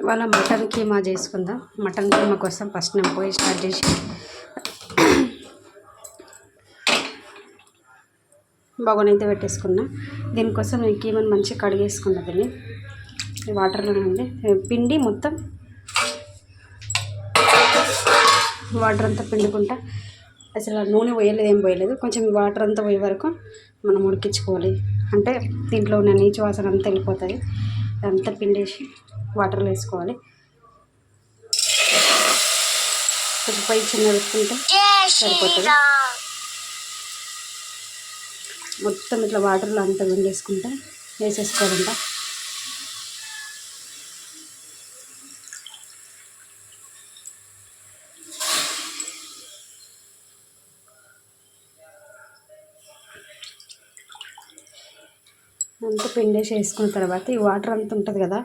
ఇవాళ మటన్ కీమా చేసుకుందాం. మటన్ కీమా కోసం ఫస్ట్ నేను పోయి స్టార్ట్ చేసి బగోనైతే పెట్టేసుకున్నా. దీనికోసం నేను కీమాని మంచిగా కడిగేసుకున్నా దీన్ని. వాటర్లో నుండి. పిండి మొత్తం వాటర్ అంతా పిండుకుంటా. అసలు నూనె పోయలేదు ఏం పోయలేదు. కొంచెం వాటర్ అంతా పోయే వరకు మనం ఉడికించుకోవాలి. అంటే దీంట్లో ఉన్న నీచు వాసన అంతా వెళ్ళిపోతుంది అంతా పిండేసి వాటర్లో వేసుకోవాలి. కొంచెం పై చిన్న పెట్టుకుంటే సరిపోతుంది. మొత్తం ఇట్లా వాటర్లో అంతా పిండేసుకుంటా వేసేసుకోవాలంట. అంతా పిండేసి వేసుకున్న తర్వాత ఈ వాటర్ అంతా ఉంటుంది కదా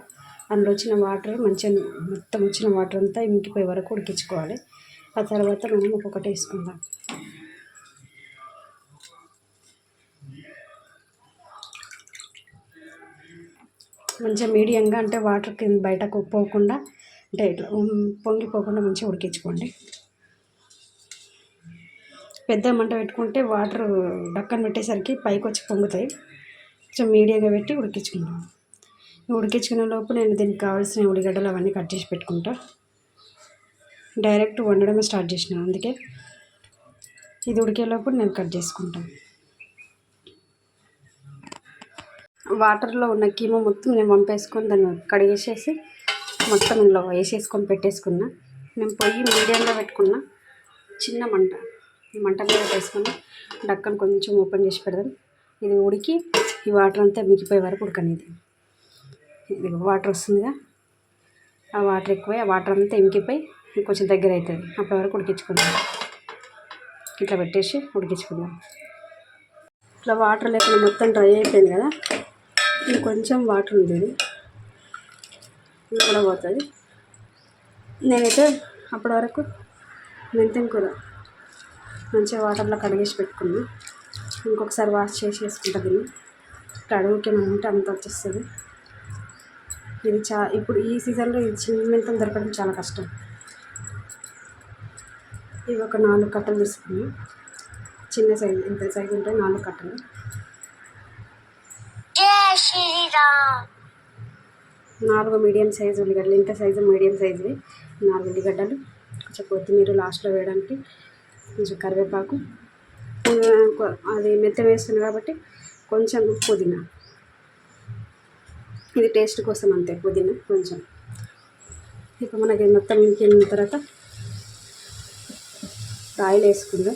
అందులో వచ్చిన వాటర్ మంచిగా మొత్తం వచ్చిన వాటర్ అంతా ఇంకిపోయే వరకు ఉడికించుకోవాలి. ఆ తర్వాత మనం ఒక్కొక్కటి వేసుకుందాం. మంచిగా మీడియంగా అంటే వాటర్ కింద బయటకు పోకుండా అంటే ఇట్లా పొంగిపోకుండా మంచిగా ఉడికించుకోండి. పెద్ద మంట పెట్టుకుంటే వాటర్ డక్కన పెట్టేసరికి పైకి వచ్చి పొంగుతాయి. కొంచెం మీడియంగా పెట్టి ఉడికించుకుందాం. ఉడికించుకునే లోపు నేను దీనికి కావాల్సిన ఉల్లిగడ్డలు అవన్నీ కట్ చేసి పెట్టుకుంటా. డైరెక్ట్ వండడమే స్టార్ట్ చేసిన అందుకే ఇది ఉడికేలోపు నేను కట్ చేసుకుంటాను వాటర్లో ఉన్న కీమో మొత్తం నేను వంపేసుకొని దాన్ని కడిగేసేసి మొత్తం ఇందులో వేసేసుకొని పెట్టేసుకున్నా. నేను పొయ్యి మీడియంలో పెట్టుకున్నా. చిన్న మంట ఈ మంట మీద వేసుకొని డక్కను కొంచెం ఓపెన్ చేసి పెడదాం. ఇది ఉడికి ఈ వాటర్ అంతా మిగిపోయే వరకు ఉడకనేది. ఇది వాటర్ వస్తుందిగా. ఆ వాటర్ ఎక్కువై ఆ వాటర్ అంతా ఇంకిపోయి కొంచెం దగ్గర అవుతుంది. అప్పటి వరకు ఉడికించుకుందాం. ఇట్లా పెట్టేసి ఉడికించుకుందాం. ఇట్లా వాటర్ లేకుండా మొత్తం డ్రై అయిపోయింది కదా. ఇది కొంచెం వాటర్ ఉంది ఇది ఇది కూడా పోతుంది. నేనైతే అప్పటి వరకు మెంతిన కూర మంచిగా వాటర్లో కడిగేసి పెట్టుకున్నాను ఇంకొకసారి వాష్ చేసి వేసుకుంటా దీన్ని కడుగుకి ఉంటే అంత వచ్చేస్తుంది. ఇది చా ఇప్పుడు ఈ సీజన్లో ఇది చిన్న మెంతం దొరకడం చాలా కష్టం. ఇవి ఒక నాలుగు కట్టలు తీసుకున్నాం చిన్న సైజు ఎంత సైజు ఉంటాయి నాలుగు కట్టలు. నాలుగు మీడియం సైజు ఉల్లిగడ్డలు ఇంత సైజు మీడియం సైజువి నాలుగు ఉల్లిగడ్డలు కొంచెం కొత్తిమీర లాస్ట్లో వేయడానికి కొంచెం కరివేపాకు. అది మెత్త వేస్తుంది కాబట్టి కొంచెం పుదీనా. ఇది టేస్ట్ కోసం అంతే పుదీనా కొంచెం. ఇప్పుడు మనకి మొత్తం ఇంకిన తర్వాత? ఆయిల్ వేసుకుందాం.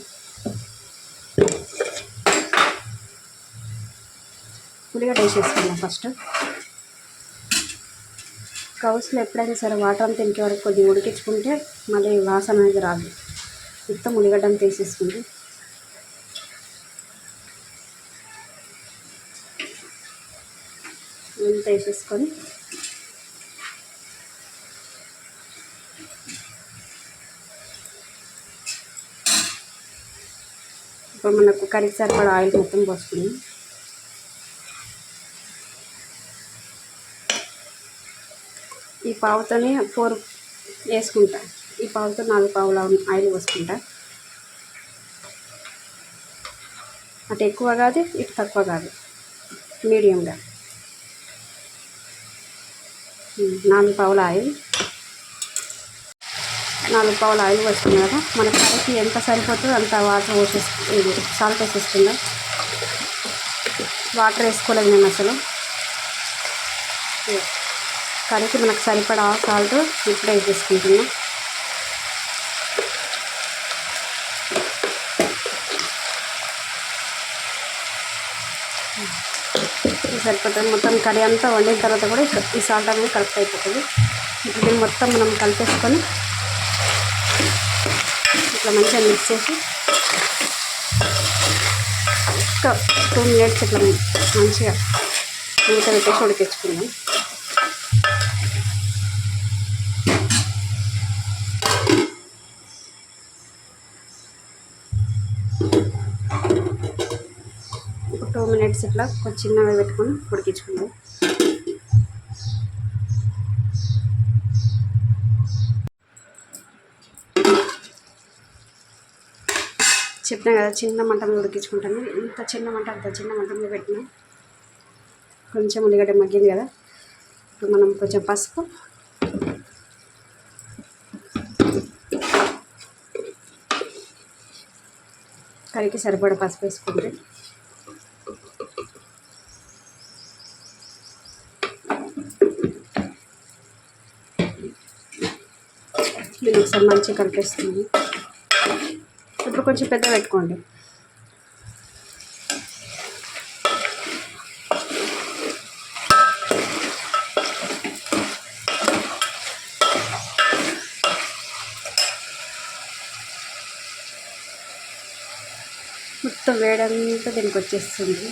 ఉల్లిగడ్డ వేసేసుకుందాం ఫస్ట్ కౌసులో ఎప్పుడైనా సరే వాటర్ అంతా ఇంకే వరకు కొద్దిగా ఉడికించుకుంటే మళ్ళీ వాసన అనేది రాదు. మొత్తం ఉల్లిగడ్డ అంతా వేసేసుకుంటే అంతా వేసేసుకొని ఇప్పుడు మనకు కర్రీకి సరిపడా ఆయిల్ మొత్తం పోసుకుందాం. ఈ పావుతోనే ఫోర్ వేసుకుంటా. ఈ పావుతో నాలుగు పావుల ఆయిల్ పోసుకుంటా. అటు ఎక్కువ కాదు ఇటు తక్కువ కాదు. మీడియంగా. నాలుగు పావుల ఆయిల్. నాలుగు పావుల ఆయిల్ పోసుకున్నాం కదా మన కర్రీకి ఎంత సరిపోతుందో అంత వాటర్ పోసేసి సాల్ట్ వేసేసుకుందాం వాటర్ వేసుకోలేదు నేను అసలు. కర్రీకి మనకు సరిపడా సాల్ట్ ఇప్పుడే వేసేసుకుంటున్నాం. సరిపోతుంది మొత్తం కర్రీ అంతా వండిన తర్వాత కూడా ఈ సాల్ట్ అనేది కరెక్ట్ అయిపోతుంది. ఇప్పుడు దీన్ని మొత్తం మనం కలిపేసుకొని ఇట్లా మంచిగా మిక్స్ చేసి ఒక టూ మినిట్స్ ఇట్లా మంచిగా మూత పెట్టేసి ఉడికించుకుందాం. టూ మినిట్స్ ఇట్లా కొంచెం చిన్నగా పెట్టుకొని ఉడికించుకుందాం. చెప్పినా కదా చిన్న మంట మీద ఉడికించుకుంటాను. ఇంత చిన్న మంట అంత చిన్న మంట మీద పెట్టినా కొంచెం ఉల్లిగడ్డ మగ్గింది కదా. ఇప్పుడు మనం కొంచెం పసుపు కరికి సరిపడా పసుపు వేసుకుంటే నేను ఒకసారి మంచిగా కలిపేస్తున్నాను ఇప్పుడు కొంచెం పెద్ద పెట్టుకోండి. మొత్తం వేడంతా దీనికి వచ్చేస్తుంది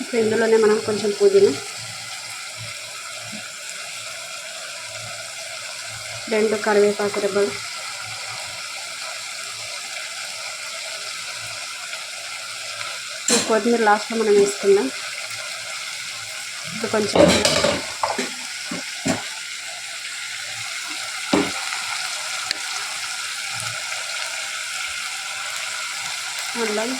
ఇప్పుడు ఇందులోనే మనం కొంచెం పుదీనా. రెండు కరివేపాకు రెబ్బలు. ఈ కొత్తిమీర లాస్ట్లో మనం వేసుకుందాం. ఇప్పుడు కొంచెం అల్లం.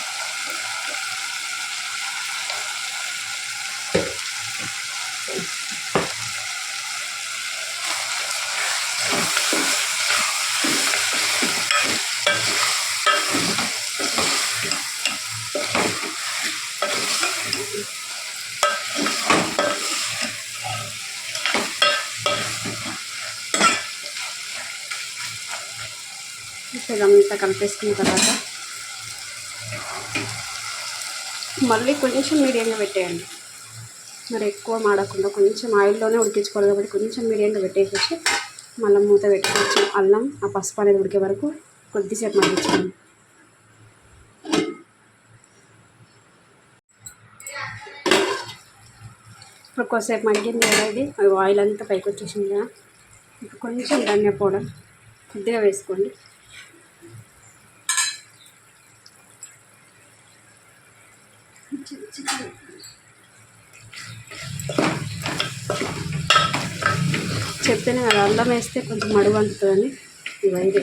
ఇదంతా కలిపేసుకున్న తర్వాత మళ్ళీ కొంచెం మీడియంగా పెట్టేయండి. మరి ఎక్కువ మాడకుండా కొంచెం ఆయిల్లోనే ఉడికించుకోవాలి కాబట్టి కొంచెం మీడియంగా పెట్టేసేసి మళ్ళీ మూత పెట్టుకోవచ్చు అల్లం ఆ పసుపు అనేది ఉడికే వరకు కొద్దిసేపు మగ్గించుకోండి ఇప్పుడు కొద్దిసేపు మగ్గింది కదా ఇది ఆయిల్ అంతా పైకి వచ్చేసింది కదా. ఇప్పుడు కొంచెం ధనియా పౌడర్ కొద్దిగా వేసుకోండి. చెప్తేనే కదా అల్లం వేస్తే కొంచెం మడుగు అంటుతుందని ఇవైదే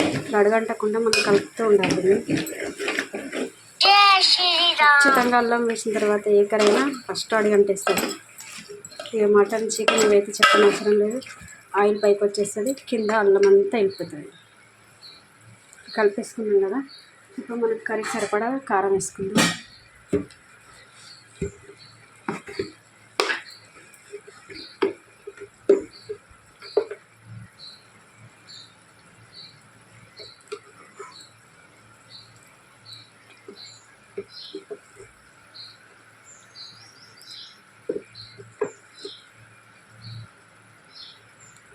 ఇదే అడుగంటకుండా మనం కలుపుతూ ఉండాలి. ఖచ్చితంగా అల్లం వేసిన తర్వాత ఏ కరైనా ఫస్ట్ అడుగంటేస్తుంది ఇక మటన్ చికెన్ ఇవైతే చెప్పని అవసరం లేదు. ఆయిల్ పైకి వచ్చేస్తుంది కింద అల్లం అంతా వెళ్ళిపోతుంది. కలిపేసుకున్నాం కదా ఇప్పుడు మనకు కర్రీ సరిపడా కారం వేసుకుందాం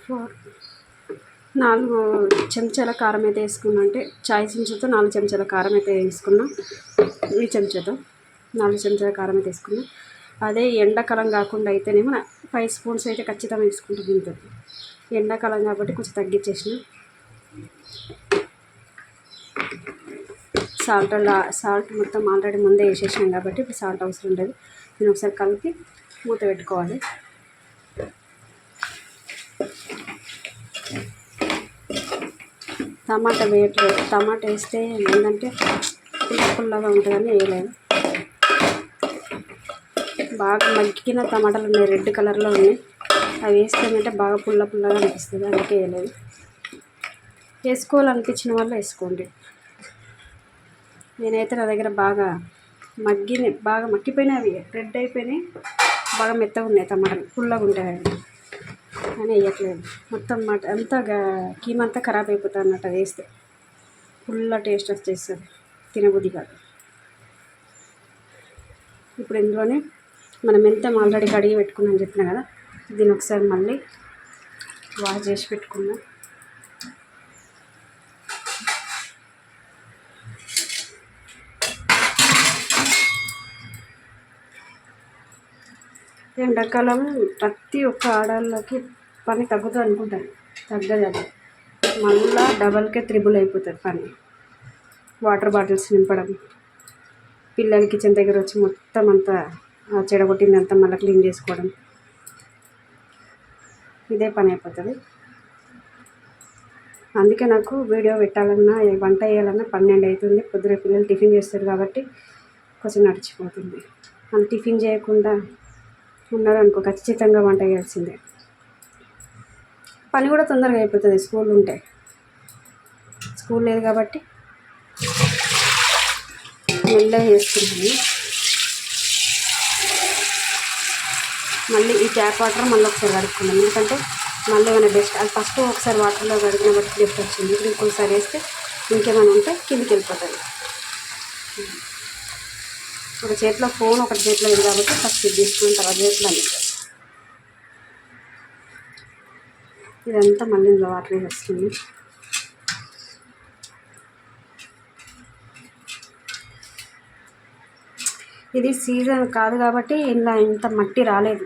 ఫోర్ నాలుగు చెంచాల కారం అయితే వేసుకున్నా. అంటే చాయ్ చెంచాతో నాలుగు చెంచాల కారం అయితే వేసుకున్నా. ఈ చెంచాతో నాలుగు చెంచాల కారం అయితే వేసుకున్నా. అదే ఎండాకాలం కాకుండా అయితేనేమో ఫైవ్ స్పూన్స్ అయితే ఖచ్చితంగా వేసుకుంటాం ఇంత ఎండాకాలం కాబట్టి కొంచెం తగ్గించేసిన. సాల్ట్ సాల్ట్ మొత్తం ఆల్రెడీ ముందే వేసేసినాం కాబట్టి ఇప్పుడు సాల్ట్ అవసరం లేదు. నేను ఒకసారి కలిపి మూత పెట్టుకోవాలి. టమాటా వేయట్లేదు. టమాటా వేస్తే ఏంటంటే పుల్ల పుల్లగా ఉంటుందని వేయలేదు. బాగా మగ్గిన టమాటాలు ఉన్నాయి. రెడ్ కలర్లో ఉన్నాయి. అవి వేసుకుంటే బాగా పుల్ల పుల్లగా అనిపిస్తుంది. అందుకే వేయలేదు. వేసుకోవాలనిపించిన వాళ్ళు వేసుకోండి. నేనైతే నా దగ్గర బాగా మగ్గిన బాగా మగ్గిపోయినవి. రెడ్ అయిపోయినాయి. బాగా మెత్తగా ఉన్నాయి టమాటాలు. పుల్లగా ఉంటాయి అవి అని వేయట్లేదు మొత్తం మట అంతా కీమ అంతా ఖరాబ్ అయిపోతుంది అన్నట్టు అది వేస్తే. ఫుల్ టేస్ట్ వచ్చేస్తుంది. తినబుద్ధి కాదు. ఇప్పుడు ఇందులోనే మనం ఎంత ఆల్రెడీ కడిగి పెట్టుకున్నాం చెప్పిన కదా దీని ఒకసారి మళ్ళీ వాష్ చేసి పెట్టుకున్నాం ఎండాకాలం ప్రతి ఒక్క ఆడవాళ్ళకి పని తగ్గుతుంది అనుకుంటారు. తగ్గదు అది మళ్ళా డబల్కే త్రిబుల్ అయిపోతుంది పని. వాటర్ బాటిల్స్ నింపడం. పిల్లల కిచెన్ దగ్గర వచ్చి మొత్తం అంతా చెడగొట్టిందంతా అంతా మళ్ళీ క్లీన్ చేసుకోవడం. ఇదే పని అయిపోతుంది. అందుకే నాకు వీడియో పెట్టాలన్నా వంట చేయాలన్నా పన్నెండు అవుతుంది పొద్దున పిల్లలు టిఫిన్ చేస్తారు కాబట్టి కొంచెం నడిచిపోతుంది. మనం టిఫిన్ చేయకుండా ఉన్నారనుకో ఖచ్చితంగా వంట చేయాల్సిందే. పని కూడా తొందరగా అయిపోతుంది స్కూల్ ఉంటే. స్కూల్ లేదు కాబట్టి మెల్లగా చేసుకుంటాను మళ్ళీ ఈ ట్యాప్ వాటర్ మళ్ళీ ఒకసారి కడుక్కున్నాను ఎందుకంటే మళ్ళీ ఏమైనా బెస్ట్ అది ఫస్ట్ ఒకసారి వాటర్లో కడిగిన బట్టి డస్ట్ వచ్చింది? ఇప్పుడు ఇంకోసారి వేస్తే ఇంకేమైనా ఉంటే కిందికి వెళ్ళిపోతుంది ఒక చేతిలో ఫోన్ ఒకటి చేతిలో ఉంది కాబట్టి ఫస్ట్ ఇది తీసుకున్న తర్వాత చేతిలో ఇదంతా మళ్ళీ ఇందులో వాటర్ వేస్తుంది ఇది సీజన్ కాదు కాబట్టి ఇలా ఇంత మట్టి రాలేదు.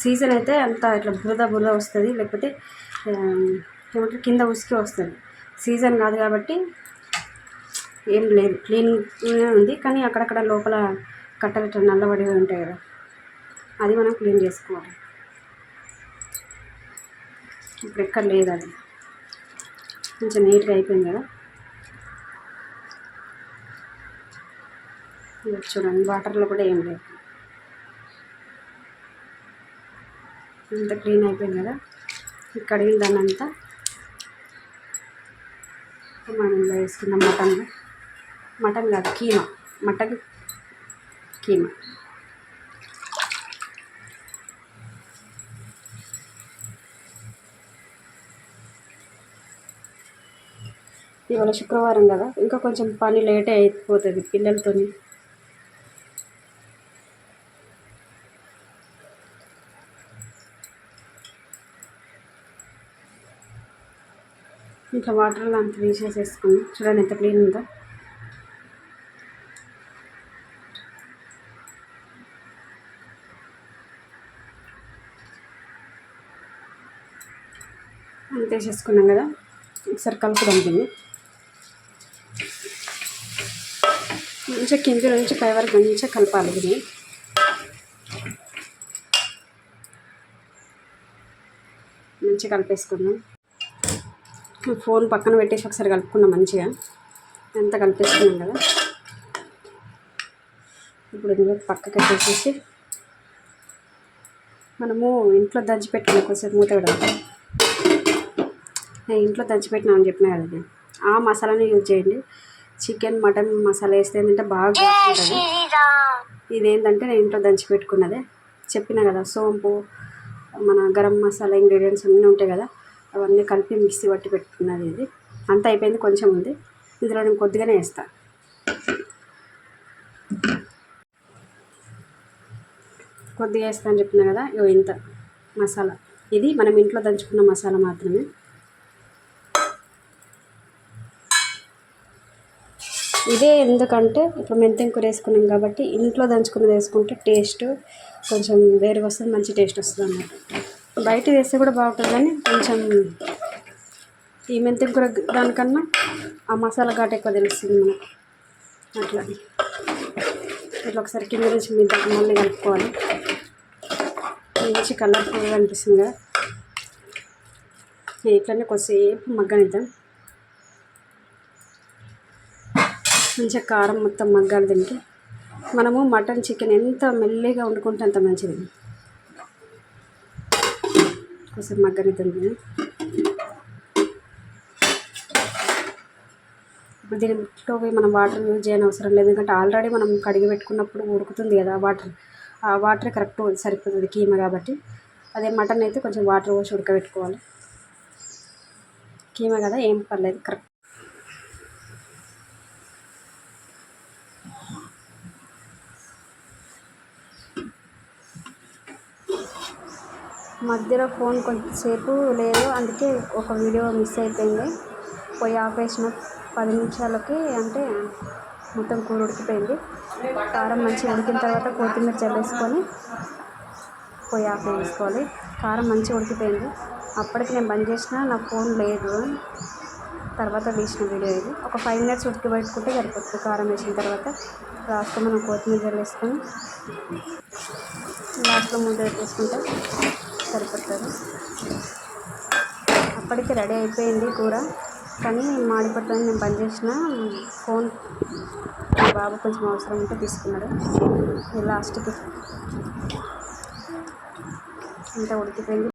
సీజన్ అయితే అంత ఇట్లా బురద బురద వస్తుంది లేకపోతే ఏమంటారు కింద ఉసికి వస్తుంది. సీజన్ కాదు కాబట్టి ఏం లేదు. క్లీన్గా ఉంది కానీ అక్కడక్కడ లోపల కట్టలు నల్లబడి ఉంటాయి కదా. అది మనం క్లీన్ చేసుకోవాలి. ఇప్పుడు ఎక్కడ లేదు అది. కొంచెం నీట్గా అయిపోయింది కదా. చూడండి వాటర్లో కూడా ఏం లేదు. అంత క్లీన్ అయిపోయింది కదా. ఇక్కడ కడిగిన దాన్ని అంతా మనం వేసుకున్నాం మటన్లో. మటన్ కాదు కీమా. మటన్ కీమా. ఇవాళ శుక్రవారం కదా ఇంకా కొంచెం పని లేటే అయిపోతుంది పిల్లలతో ఇంకా వాటర్లో అంత తీసేసేసుకుని చూడండి ఎంత క్లీన్ ఉందో అంత వేసేసుకున్నాం కదా ఒకసారి కలుపుదాం దీన్ని. మంచిగా కింది నుంచి పై వరకు మంచిగా కలపాలి ఇది మంచిగా కలిపేసుకుందాం. ఫోన్ పక్కన పెట్టేసి ఒకసారి కలుపుకున్నాం మంచిగా. ఎంత కలిపేసుకున్నాం కదా. ఇప్పుడు ఇందులో పక్కకి పెట్టేసేసి మనము ఇంట్లో దంచి పెట్టుకున్నాం కొంచెం మూత పెడదాం. నేను ఇంట్లో దంచిపెట్టినా అని చెప్పిన కదా. ఆ మసాలాని యూజ్ చేయండి. చికెన్ మటన్ మసాలా వేస్తే ఏంటంటే బాగా ఉంటుంది ఇదేంటంటే నేను ఇంట్లో దంచి పెట్టుకున్నదే చెప్పిన కదా సోంపు మన గరం మసాలా ఇంగ్రీడియంట్స్ అన్నీ ఉంటాయి కదా అవన్నీ కలిపి మిక్సీ పట్టి పెట్టుకున్నది ఇది. అంత అయిపోయింది కొంచెం ఉంది. ఇందులో నేను కొద్దిగానే వేస్తా. కొద్దిగా వేస్తా అని చెప్పిన కదా ఇంత మసాలా. ఇది మనం ఇంట్లో దంచుకున్న మసాలా మాత్రమే. ఇదే ఎందుకంటే ఇప్పుడు మెంతెం కూర వేసుకున్నాం కాబట్టి ఇంట్లో దంచుకున్నది వేసుకుంటే టేస్ట్ కొంచెం వేరుగా వస్తుంది మంచి టేస్ట్ వస్తుంది అన్నమాట. బయట వేస్తే కూడా బాగుంటుంది కానీ కొంచెం ఈ మెంతెం కూర దానికన్నా ఆ మసాలా ఘాట్ ఎక్కువ తెలుస్తుంది మనకు. అట్లా. ఇట్లా ఒకసారి కింద నుంచి మీద దాకా మళ్ళీ కలుపుకోవాలి. మంచి కలర్ఫుల్గా అనిపిస్తుంది కదా. ఇట్లనే కొద్దిసేపు మగ్గనిద్దాం. మంచిగా కారం మొత్తం మగ్గాలి దీనికి. మనము మటన్ చికెన్ ఎంత మెల్లిగా వండుకుంటే అంత మంచిది. కొంచెం మగ్గనిద్దాం ఇప్పుడు దీంట్లో పోయి మనం వాటర్ యూజ్ చేయని అవసరం లేదు. ఎందుకంటే ఆల్రెడీ మనం కడిగి పెట్టుకున్నప్పుడు ఉడుకుతుంది కదా వాటర్. ఆ వాటర్ కరెక్ట్ సరిపోతుంది కీమ కాబట్టి. అదే మటన్ అయితే కొంచెం వాటర్ పోసి ఉడకబెట్టుకోవాలి. కీమ కదా ఏం పర్లేదు కరెక్ట్. మధ్యలో ఫోన్ కొంతసేపు లేదు అందుకే ఒక వీడియో మిస్ అయిపోయింది. పోయి ఆపేసిన పది నిమిషాలకి అంటే మొత్తం కూర ఉడికిపోయింది. కారం మంచిగా ఉడికిన తర్వాత కొత్తిమీర చల్లేసుకొని పొయ్యి ఆఫ్ కారం మంచిగా ఉడికిపోయింది. అప్పటికి నేను బంద్ చేసిన నా ఫోన్ లేదు. తర్వాత వేసిన వీడియో ఇది. ఒక ఫైవ్ మినిట్స్ ఉడికి పెట్టుకుంటే సరిపోతుంది. కారం వేసిన తర్వాత లాస్ట్లో మనం కొత్తిమీర చల్లేసుకొని లాస్ట్లో ముద్ద వేసుకుంటాం సరిపోతుంది అప్పటికి రెడీ అయిపోయింది కూర. కానీ మాడిపోతుంది నేను బంద్ చేసిన ఫోన్ బాబు కొంచెం అవసరం ఉంటే తీసుకున్నాడు. లాస్ట్కి. అంతా ఉడికిపోయింది.